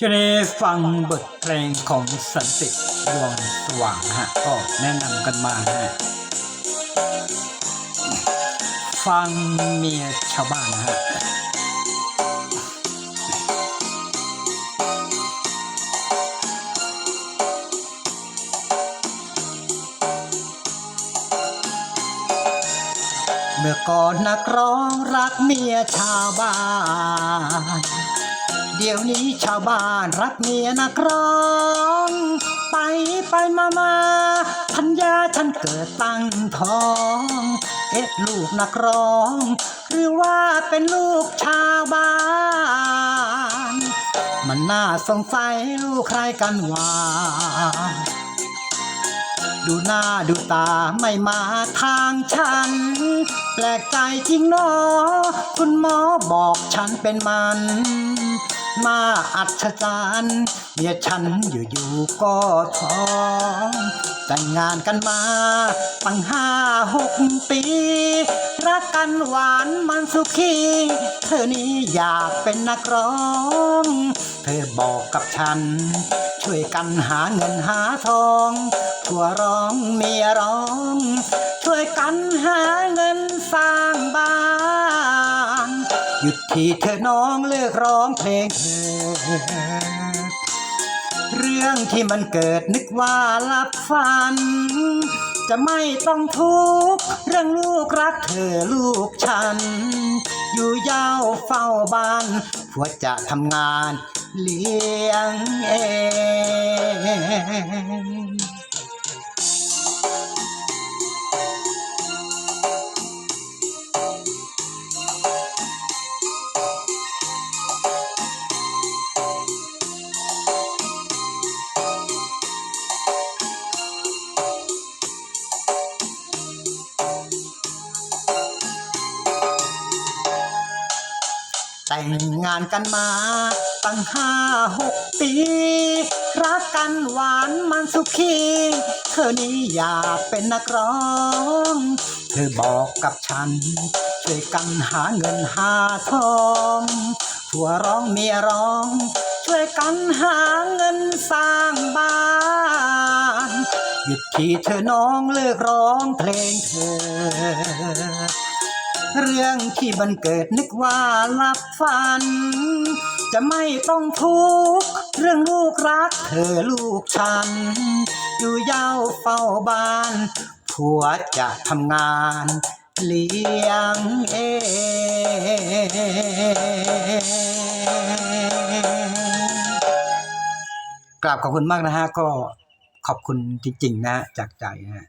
ช่วงนี้ฟังบทเพลงของสันติวงสว่างฮะก็แนะนำกันมาฮะฟังเมียชาวบ้านฮะเมื่อก่อนนักร้องรักเมียชาวบ้าน เดี๋ยวนี้ชาวบ้านรักเมียนักร้อง ไปไปมามาพัญญาฉันเกิดตั้งท้อง เอ๊ะลูกนักร้อง หรือว่าเป็นลูกชาวบ้าน มันน่าสงสัยลูกใครกันว่าดูหน้าดูตาไม่มาทางฉัน แปลกใจจริงเนอคุณหมอบอกฉันเป็นมัน มาอัศจรรย์เมียฉันอยู่ๆก็ท้องแต่งงานกันมาตั้งห้าหกปี รักกันหวานมันสุขีเธอนี้อยากเป็นนักร้อง เธอบอกกับฉัน ช่วยกันหาเงินหาทอง ทั่วร้องเมียร้อง ช่วยกันหา หยุดที่เธอน้องเลิกร้องเพลงเธอเรื่องที่มันเกิดนึกว่าลับฝัน จะไม่ต้องทุกข์เรื่องลูกรักเธอลูกฉัน อยู่ยาวเฝ้าบ้านผัวจะทำงานเลี้ยงเอง แต่งงานกันมาตั้งห้าหกปี รักกันหวานมันสุขีเธอนี้อยากเป็นนักร้อง เธอบอกกับฉัน ช่วยกันหาเงินหาทองผัวร้องเมียร้อง ช่วยกันหาเงินสร้างบ้านหยุดที่เธอน้องเลิกร้องเพลงเธอ เรื่องที่บันเกิดนึกว่าหลับฝัน จะไม่ต้องทุกข์เรื่องลูกรักเธอลูกฉัน อยู่ยาวเฝ้าบ้านผัวจะทำงานเลี้ยงเองกราบขอบคุณมากนะฮะ ก็ขอบคุณจริงๆนะจากใจนะฮะ